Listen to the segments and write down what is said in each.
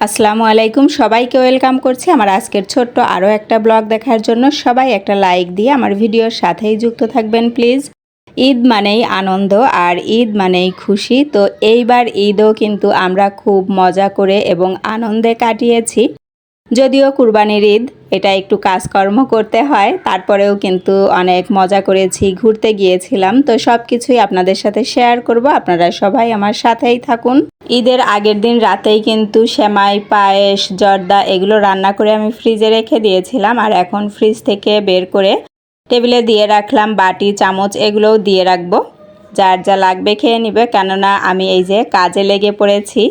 আসসালামু আলাইকুম। সবাইকে ওয়েলকাম করছি আমার আজকের ছোট্ট আরও একটা ব্লগ দেখার জন্য। সবাই একটা লাইক দিয়ে আমার ভিডিওর সাথেই যুক্ত থাকবেন, প্লিজ। ঈদ মানেই আনন্দ আর ঈদ মানেই খুশি। তো এইবার ঈদও কিন্তু আমরা খুব মজা করে এবং আনন্দে কাটিয়েছি। যদিও কুরবানির ঈদ, এটা একটু কাজকর্ম করতে হয়, তারপরেও কিন্তু অনেক মজা করেছি, ঘুরতে গিয়েছিলাম। তো সব কিছুই আপনাদের সাথে শেয়ার করব, আপনারা সবাই আমার সাথেই থাকুন। ঈদের আগের দিন রাতেই কিন্তু সেমাই, পায়েস, জর্দা এগুলো রান্না করে আমি ফ্রিজে রেখে দিয়েছিলাম আর এখন ফ্রিজ থেকে বের করে টেবিলে দিয়ে রাখলাম বাটি, চামচ এগুলোও দিয়ে রাখব। যার যা লাগবে খেয়ে নিবে, কেননা আমি এই যে কাজে লেগে পড়েছি।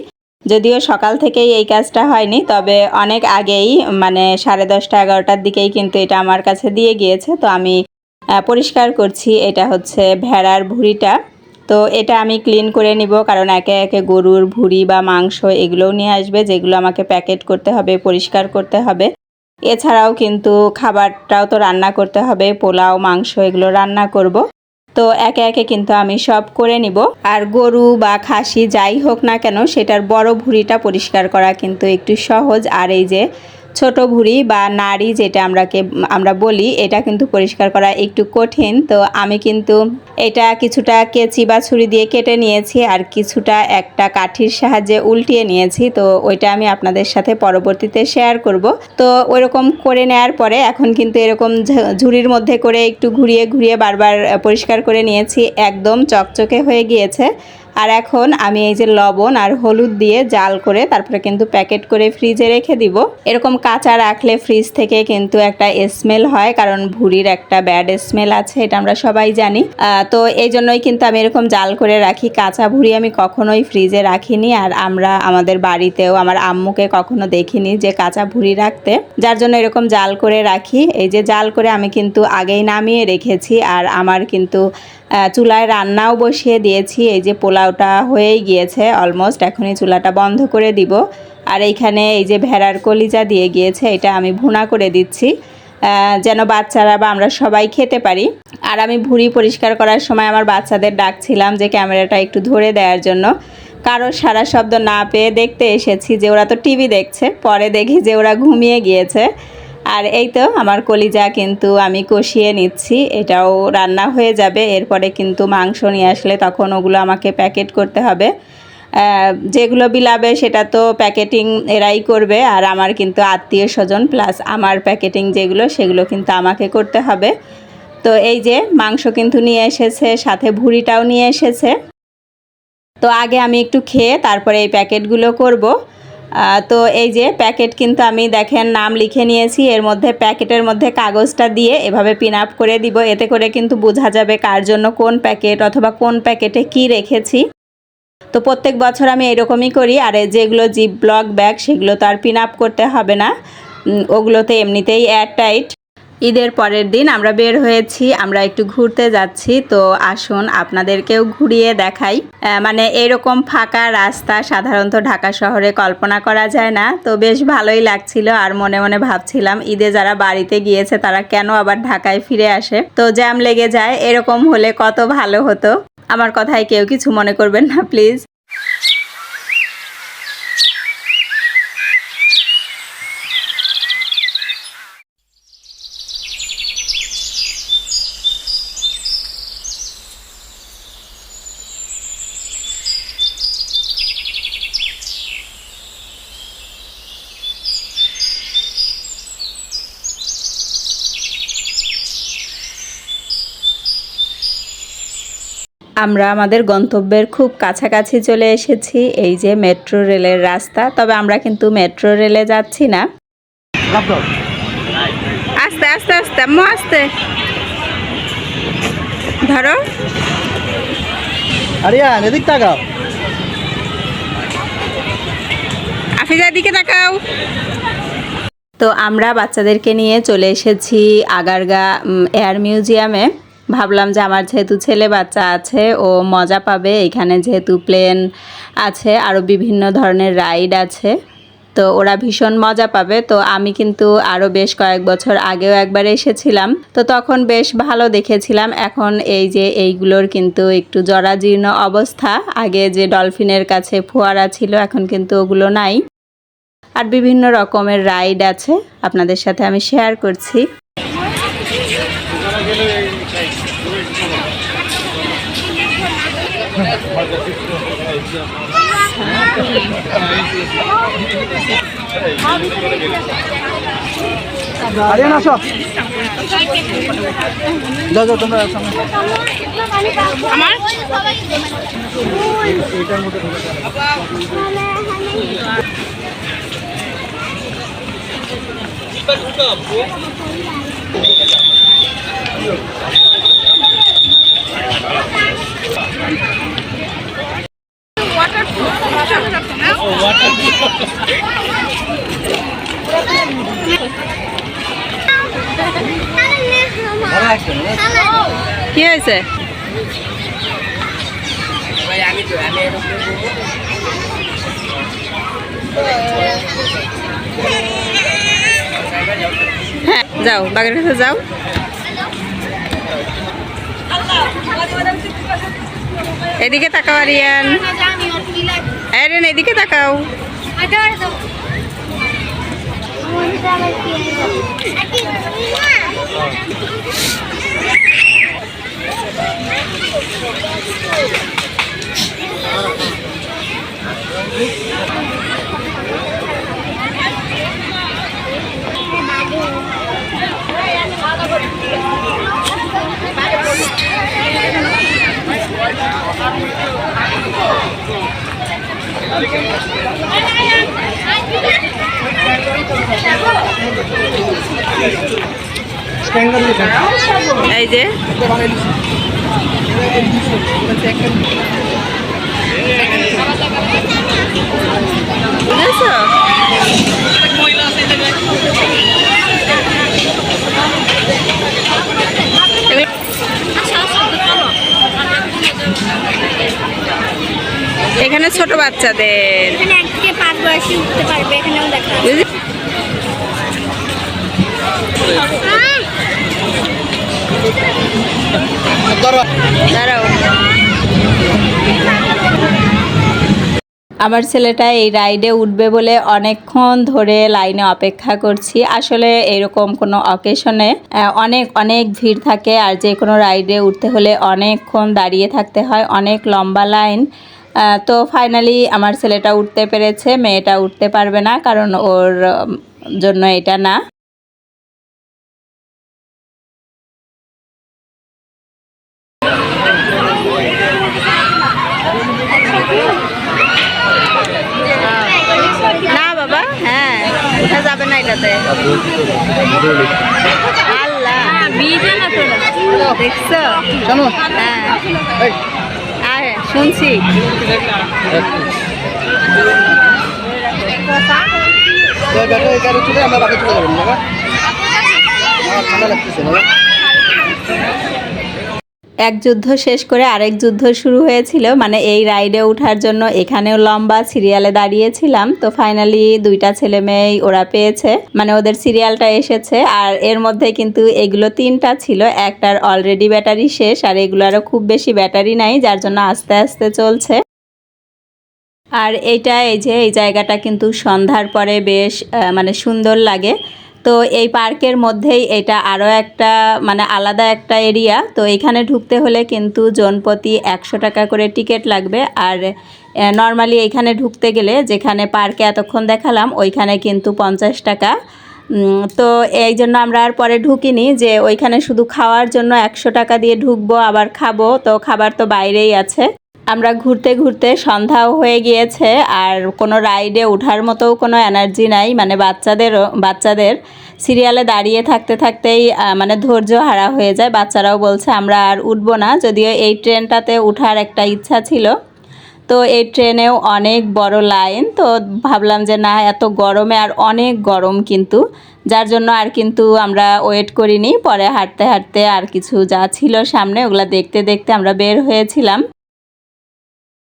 যদিও সকাল থেকেই এই কাজটা হয়নি, তবে অনেক আগেই মানে সাড়ে দশটা এগারোটার দিকেই কিন্তু এটা আমার কাছে দিয়ে গিয়েছে। তো আমি পরিষ্কার করছি, এটা হচ্ছে ভেড়ার ভুঁড়িটা। তো এটা আমি ক্লিন করে নিব, কারণ একে একে গরুর ভুঁড়ি বা মাংস এগুলোও নিয়ে আসবে, যেগুলো আমাকে প্যাকেট করতে হবে, পরিষ্কার করতে হবে। এছাড়াও কিন্তু খাবারটাও তো রান্না করতে হবে, পোলাও, মাংস এগুলো রান্না করব। তো একে একে কিন্তু আমি সব করে নিব। আর গরু বা খাসি যাই হোক না কেন, সেটার বড় ভুঁড়িটা পরিষ্কার করা কিন্তু একটু সহজ। আর এই যে ছোট ভুঁড়ি বা নাড়ি যেটা আমরাকে, আমরা বলি, এটা কিন্তু পরিষ্কার করা একটু কঠিন। তো আমি কিন্তু এটা কিছুটা কেচি বা ছুরি দিয়ে কেটে নিয়েছি আর কিছুটা একটা কাঠির সাহায্যে উল্টিয়ে নিয়েছি। তো ওইটা আমি আপনাদের সাথে পরবর্তীতে শেয়ার করব। তো ওইরকম করে নেওয়ার পরে এখন কিন্তু এরকম ঝুড়ির মধ্যে করে একটু ঘুরিয়ে ঘুরিয়ে বারবার পরিষ্কার করে নিয়েছি। একদম চকচকে হয়ে গিয়েছে। আর এখন আমি এই যে লবণ আর হলুদ দিয়ে জাল করে তারপরে কিন্তু প্যাকেট করে ফ্রিজে রেখে দিব। এরকম কাঁচা রাখলে ফ্রিজ থেকে কিন্তু একটা স্মেল হয়, কারণ ভুঁড়ির একটা ব্যাড স্মেল আছে, এটা আমরা সবাই জানি। তো এই জন্যই কিন্তু আমি এরকম জাল করে রাখি। কাঁচা ভুঁড়ি আমি কখনোই ফ্রিজে রাখিনি আর আমরা আমাদের বাড়িতেও, আমার আম্মুকে কখনো দেখিনি যে কাঁচা ভুঁড়ি রাখতে। যার জন্য এরকম জাল করে রাখি। এই যে জাল করে আমি কিন্তু আগেই নামিয়ে রেখেছি আর আমার কিন্তু চুলায় রান্নাও বসিয়ে দিয়েছি। এই যে পোলাওটা হয়েই গিয়েছে অলমোস্ট এখনই চুলাটা বন্ধ করে দিব। আর এইখানে এই যে ভেড়ার কলিজা দিয়ে গিয়েছে, এটা আমি ভুনা করে দিচ্ছি যেন বাচ্চারা বা আমরা সবাই খেতে পারি। আর আমি ভুঁড়ি পরিষ্কার করার সময় আমার বাচ্চাদের ডাকছিলাম যে ক্যামেরাটা একটু ধরে দেওয়ার জন্য। কারোর সারা শব্দ না পেয়ে দেখতে এসেছি যে ওরা তো টিভি দেখছে, পরে দেখি যে ওরা ঘুমিয়ে গিয়েছে। আর এই তো আমার কলিজা কিন্তু আমি কষিয়ে নিচ্ছি, এটাও রান্না হয়ে যাবে, এরপরে কিন্তু মাংস নিয়ে আসলে তখন ওগুলো আমাকে প্যাকেট করতে হবে। যেগুলো বিলাবে সেটা তো প্যাকেটিং এরাই করবে, আর আমার কিন্তু আত্মীয় স্বজন প্লাস আমার প্যাকেটিং যেগুলো সেগুলো কিন্তু আমাকে করতে হবে। তো এই যে মাংস কিন্তু নিয়ে এসেছে, সাথে ভুঁড়িটাও নিয়ে এসেছে। তো আগে আমি একটু খেয়ে তারপরে এই প্যাকেটগুলো করব। তো এই যে প্যাকেট কিন্তু আমি দেখেন নাম লিখে নিয়েছি, এর মধ্যে প্যাকেটের মধ্যে কাগজটা দিয়ে এভাবে পিন আপ করে দিব, এতে করে কিন্তু বোঝা যাবে কার জন্য কোন প্যাকেট অথবা কোন প্যাকেটে কি রেখেছি। তো প্রত্যেক বছর আমি এরকমই করি, আর যেগুলো জিপ ব্লক ব্যাগ সেগুলো তো আর পিন আপ করতে হবে না ওগুলোতে এমনিতেই এয়ার টাইট ঈদের পরের দিন আমরা বের হয়েছি, আমরা একটু ঘুরতে যাচ্ছি। তো আসুন, আপনাদেরকেও ঘুরিয়ে দেখাই। মানে এরকম ফাঁকা রাস্তা, সাধারণত ঢাকা শহরে কল্পনা করা যায় না। তো বেশ ভালোই লাগছিল আর মনে মনে ভাবছিলাম, ঈদে যারা বাড়িতে গিয়েছে, তারা কেন আবার ঢাকায় ফিরে আসে? তো জ্যাম লেগে যায়, এরকম হলে কত ভালো হতো। আমার কথায় কেউ কিছু মনে করবেন না, প্লিজ। আমরা আমাদের গন্তব্যের খুব কাছাকাছি চলে এসেছি এই যে মেট্রো রেলের রাস্তা। তবে আমরা কিন্তু মেট্রো রেলে যাচ্ছি না। আস্তে আস্তে আস্তে আম্মু আস্তে। ধরো। আরিয়ান এদিক তাকাও। আফিজার দিকে তাকাও। তো আমরা বাচ্চাদেরকে নিয়ে চলে এসেছি আগারগা এয়ার মিউজিয়ামে। ভাবলাম যে আমার যেহেতু ছেলে বাচ্চা আছে, ও মজা পাবে। এখানে যেহেতু প্লেন আছে আরও বিভিন্ন ধরনের রাইড আছে, তো ওরা ভীষণ মজা পাবে। তো আমি কিন্তু আরও বেশ কয়েক বছর আগেও একবার এসেছিলাম। তো তখন বেশ ভালো দেখেছিলাম। এখন এই যে এইগুলোর কিন্তু একটু জরাজীর্ণ অবস্থা। আগে যে ডলফিনের কাছে ফোয়ারা ছিল, এখন কিন্তু ওগুলো নাই। আর বিভিন্ন রকমের রাইড আছে। আপনাদের সাথে আমি শেয়ার করছি। আরিয়ান আসো। যাও যাও তোমরা আমার ঢুকে যাও। কি হয়েছে? হ্যাঁ যাও বাগের কাছে যাও। এদিকে তাকাও আরিয়ান। আরিয়ান এদিকে তাকাও স্ট্যান্ডার্ড লেখা। এই যে বুঝেছ এখানে ছোট বাচ্চাদের এখানে এক থেকে পাঁচ বয়সী উঠতে পারবে এখানেও দেখা আছে। বুঝলি? ধরো। দাঁড়াও আমার ছেলেটা এই রাইডে উঠবে বলে অনেকক্ষণ ধরে লাইনে অপেক্ষা করছি আসলে এরকম কোনো অকেশনে অনেক অনেক ভিড় থাকে আর যে কোনো রাইডে উঠতে হলে অনেকক্ষণ দাঁড়িয়ে থাকতে হয় অনেক লম্বা লাইন তো ফাইনালি আমার ছেলেটা উঠতে পেরেছে মেয়েটা উঠতে পারবে না কারণ ওর জন্য এটা না। না বাবা হ্যাঁ উঠা যাবে না এটাতে। আল্লাহ। দেখছ? শোনো হ্যাঁ। শুনছি। আমরা বাকি চলে যাবেন ঠান্ডা লাগতেছে এক যুদ্ধ শেষ করে আরেক যুদ্ধ শুরু হয়েছিল মানে এই রাইডে ওঠার জন্য এখানেও লম্বা সিরিয়ালে দাঁড়িয়েছিলাম, তো ফাইনালি দুইটা ছেলে মেয়েই ওরা পেয়েছে মানে ওদের সিরিয়ালটা এসেছে, আর এর মধ্যে কিন্তু এগুলো তিনটা ছিল, একটার অলরেডি ব্যাটারি শেষ, আর এগুলো আরও খুব বেশি ব্যাটারি নাই, যার জন্য আস্তে আস্তে চলছে। আর এইটা, এই যে এই জায়গাটা কিন্তু সন্ধ্যার পরে বেশ মানে সুন্দর লাগে তো এই পার্কের মধ্যেই এটা আরও একটা মানে আলাদা একটা এরিয়া। তো এখানে ঢুকতে হলে কিন্তু জনপ্রতি একশো টাকা করে টিকিট লাগবে। আর নর্মালি এখানে ঢুকতে গেলে যেখানে পার্কে এতক্ষণ দেখালাম, ওইখানে কিন্তু পঞ্চাশ টাকা। তো এই জন্য আমরা আর পরে ঢুকিনি যে ওইখানে শুধু খাওয়ার জন্য একশো টাকা দিয়ে ঢুকবো, আবার খাব। তো খাবার তো বাইরেই আছে। আমরা ঘুরতে ঘুরতে সন্ধ্যাও হয়ে গিয়েছে আর কোনো রাইডে ওঠার মতোও কোনো এনার্জি নাই। মানে বাচ্চাদেরও, বাচ্চাদের সিরিয়ালে দাঁড়িয়ে থাকতে থাকতেই মানে ধৈর্য হারা হয়ে যায়। বাচ্চারাও বলছে, আমরা আর উঠবো না। যদিও এই ট্রেনটাতে ওঠার একটা ইচ্ছা ছিল। তো এই ট্রেনেও অনেক বড় লাইন। তো ভাবলাম যে, না, এত গরমে আর অনেক গরম কিন্তু। যার জন্য আর কিন্তু আমরা ওয়েট করিনি। পরে হাঁটতে হাঁটতে আর কিছু যা ছিল সামনে, ওগুলা দেখতে দেখতে আমরা বের হয়েছিলাম।